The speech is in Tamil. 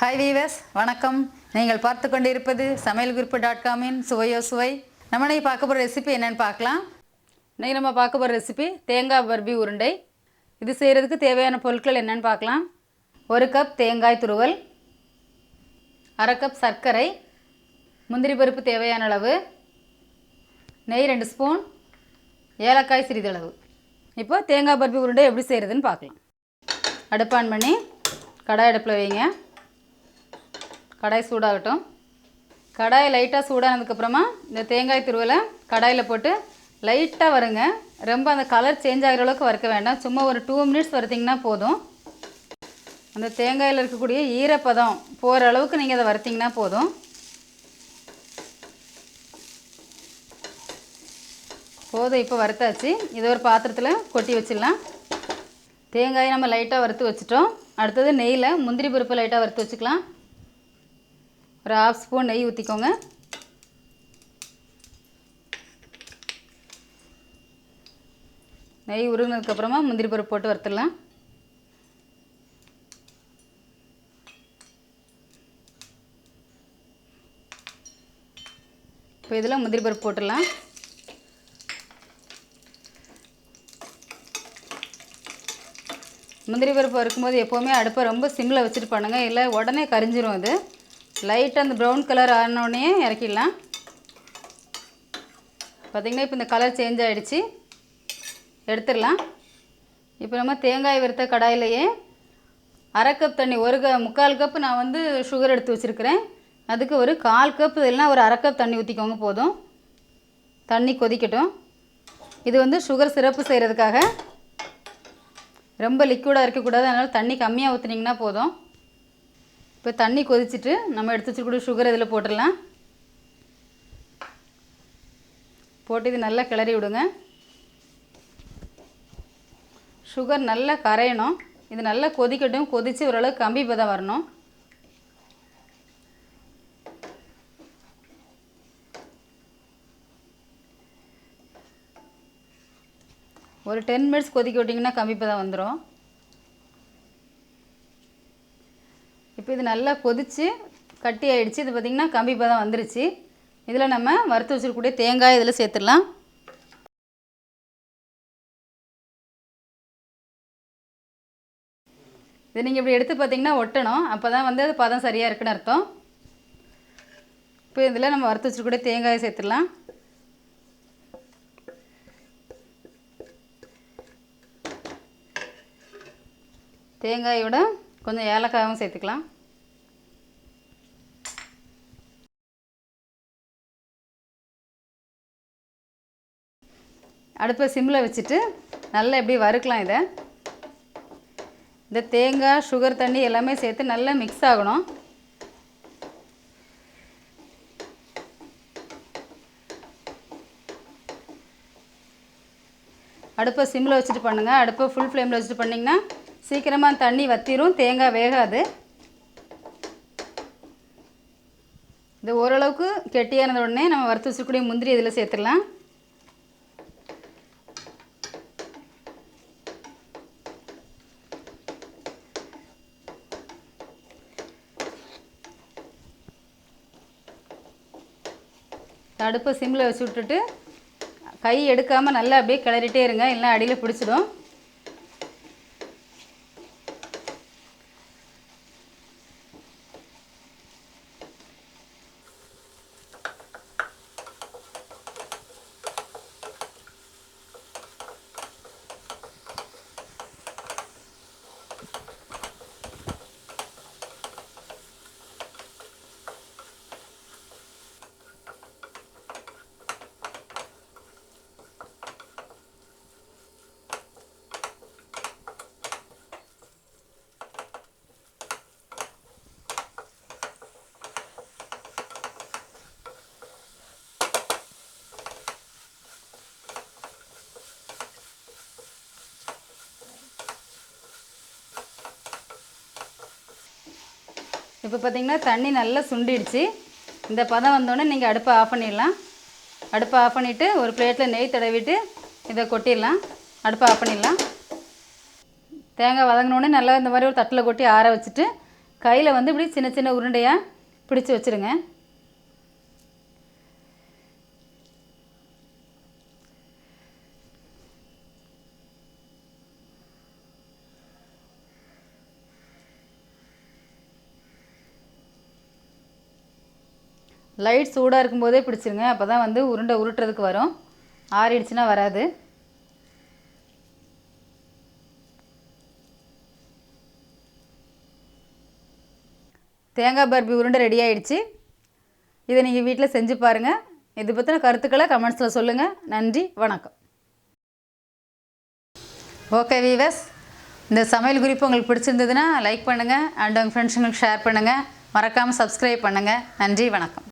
ஹாய் வீவர்ஸ் வணக்கம். நீங்கள் பார்த்து கொண்டிருப்பது சமையல் குறிப்பு டாட் காமின் சுவையோ சுவை. நம்ம இன்னைக்கு பார்க்க போகிற ரெசிபி என்னென்னு பார்க்கலாம். இன்னைக்கு நம்ம பார்க்க போகிற ரெசிபி தேங்காய் பர்பி உருண்டை. இது செய்கிறதுக்கு தேவையான பொருட்கள் என்னன்னு பார்க்கலாம். ஒரு கப் தேங்காய் துருவல். அரை கப் சர்க்கரை. முந்திரி பருப்பு தேவையான அளவு. நெய் ரெண்டு ஸ்பூன் ஏலக்காய் சிறிதளவு. இப்போ தேங்காய் பர்பி உருண்டை எப்படி செய்கிறதுன்னு பார்க்கலாம். அடுப்பான் பண்ணி கடாய் அடுப்பில் வைங்க. கடாய் சூடாகட்டும். கடாய் லைட்டாக சூடானதுக்கப்புறமா இந்த தேங்காய் துருவலை கடாயில் போட்டு லைட்டாக வருங்க. ரொம்ப அந்த கலர் சேஞ்ச் ஆகிற அளவுக்கு வறுக்க வேண்டாம். சும்மா ஒரு டூ மினிட்ஸ் வறுத்திங்கன்னா போதும். அந்த தேங்காயில் இருக்கக்கூடிய ஈரப்பதம் போகிற அளவுக்கு நீங்கள் அதை வறுத்திங்கன்னா போதும். போதும் இப்போ வறுத்தாச்சு. இதை ஒரு பாத்திரத்தில் கொட்டி வச்சிடலாம். தேங்காயை நம்ம லைட்டாக வறுத்து வச்சுட்டோம். அடுத்தது நெய்யில் முந்திரி பருப்பு லைட்டாக வறுத்து வச்சுக்கலாம். ஒரு ஹாஃப் ஸ்பூன் நெய் ஊற்றிக்கோங்க நெய் உருகினதுக்கப்புறமா முந்திரி பருப்பு போட்டு வறுத்துடலாம். இப்போ இதில் முந்திரி பருப்பு போட்டுடலாம். முந்திரி பருப்பு வறுக்கும்போது எப்போவுமே அடுப்பை ரொம்ப சிம்மில் வச்சுட்டு பண்ணுங்கள் இல்லை உடனே கரிஞ்சிரும் அது. லைட்டாக அந்த ப்ரௌன் கலர் ஆனோடனே இறக்கிடலாம். பார்த்திங்கன்னா இப்போ இந்த கலர் சேஞ்ச் ஆகிடுச்சு எடுத்துடலாம். இப்போ நம்ம தேங்காய் வறுத்த கடாயிலேயே அரை கப் தண்ணி ஒரு க முக்கால் கப் நான் வந்து சுகர் எடுத்து வச்சுருக்கிறேன். அதுக்கு ஒரு கால் கப் இல்லைனா ஒரு அரை கப் தண்ணி ஊற்றிக்கோங்க போதும். தண்ணி கொதிக்கட்டும். இது வந்து சுகர் சிறப்பு செய்கிறதுக்காக ரொம்ப லிக்விடாக இருக்கக்கூடாது. அதனால் தண்ணி கம்மியாக ஊற்றுனீங்கன்னா போதும். இப்போ தண்ணி கொதிச்சுட்டு நம்ம எடுத்து வச்சுருக்கூடிய சுகர் இதில் போட்டுடலாம். போட்டு இது நல்லா கிளறி விடுங்க. சுகர் நல்லா கரையணும். இது நல்லா கொதிக்கட்டும். கொதித்து ஓரளவு கம்பி பதம் வரணும். ஒரு டென் மினிட்ஸ் கொதிக்க விட்டிங்கன்னா கம்பி பதம் வந்துடும் இப்போ இது நல்லா கொதித்து கட்டி ஆகிடுச்சு இது பார்த்திங்கன்னா கம்பி பதம் வந்துருச்சு. இதில் நம்ம வறுத்து வச்சுருக்கக்கூடிய தேங்காய் இதில் சேர்த்துடலாம். இது நீங்கள் இப்படி எடுத்து பார்த்தீங்கன்னா ஒட்டணும். அப்போ தான் வந்து அது பதம் சரியாக இருக்குன்னு அர்த்தம். இப்போ இதில் நம்ம வறுத்து வச்சுருக்கக்கூடிய தேங்காயை சேர்த்துடலாம். தேங்காயோட கொஞ்சம் ஏலக்காயும் சேர்த்துக்கலாம். அடுப்பை சிம்மில் வச்சுட்டு நல்லா எப்படி வறுக்கலாம் இதை. இந்த தேங்காய் சுகர் தண்ணி எல்லாமே சேர்த்து நல்லா மிக்ஸ் ஆகணும். அடுப்பை சிம்மில் வச்சுட்டு பண்ணுங்கள் அடுப்பை ஃபுல் ஃப்ளேமில் வச்சுட்டு பண்ணிங்கன்னா சீக்கிரமாக தண்ணி வத்திரும் தேங்காய் வேகாது. இது ஓரளவுக்கு கெட்டியானது உடனே நம்ம வறுத்து வச்சுக்கூடிய முந்திரி இதில் சேர்த்துடலாம். அடுப்பை சிம்மில் வச்சு விட்டுட்டு கை எடுக்காமல் நல்லா அப்படியே கிளறிட்டே இருங்க இல்லைன்னா அடியில் பிடிச்சிடும். இப்போ பார்த்தீங்கன்னா தண்ணி நல்லா சுண்டிடுச்சு. இந்த பதம் வந்தோடனே நீங்கள் அடுப்பை ஆஃப் பண்ணிடலாம். அடுப்பை ஆஃப் பண்ணிவிட்டு ஒரு பிளேட்டில் நெய் தடவிட்டு இதை கொட்டிடலாம். அடுப்பை ஆஃப் பண்ணிடலாம். தேங்காய் வதங்கினோடனே நல்லா இந்த மாதிரி ஒரு தட்டில் கொட்டி ஆற வச்சுட்டு கையில் வந்து இப்படி சின்ன சின்ன உருண்டையாக பிடிச்சி வச்சுருங்க. லைட் சூடாக இருக்கும்போதே பிடிச்சிருங்க. அப்போ தான் வந்து உருண்டை உருட்டுறதுக்கு வரும். ஆறிடுச்சுன்னா வராது. தேங்காய் பர்பி உருண்டை ரெடி ஆயிடுச்சு. இதை நீங்கள் வீட்டில் செஞ்சு பாருங்கள் இது பற்றின கருத்துக்களை கமெண்ட்ஸில் சொல்லுங்கள் நன்றி வணக்கம். ஓகே வீவர்ஸ் இந்த சமையல் குறிப்பு உங்களுக்கு பிடிச்சிருந்ததுன்னா லைக் பண்ணுங்கள் அண்ட் உங்கள் ஃப்ரெண்ட்ஸுங்களுக்கு ஷேர் பண்ணுங்கள் மறக்காமல் சப்ஸ்கிரைப் பண்ணுங்கள் நன்றி வணக்கம்.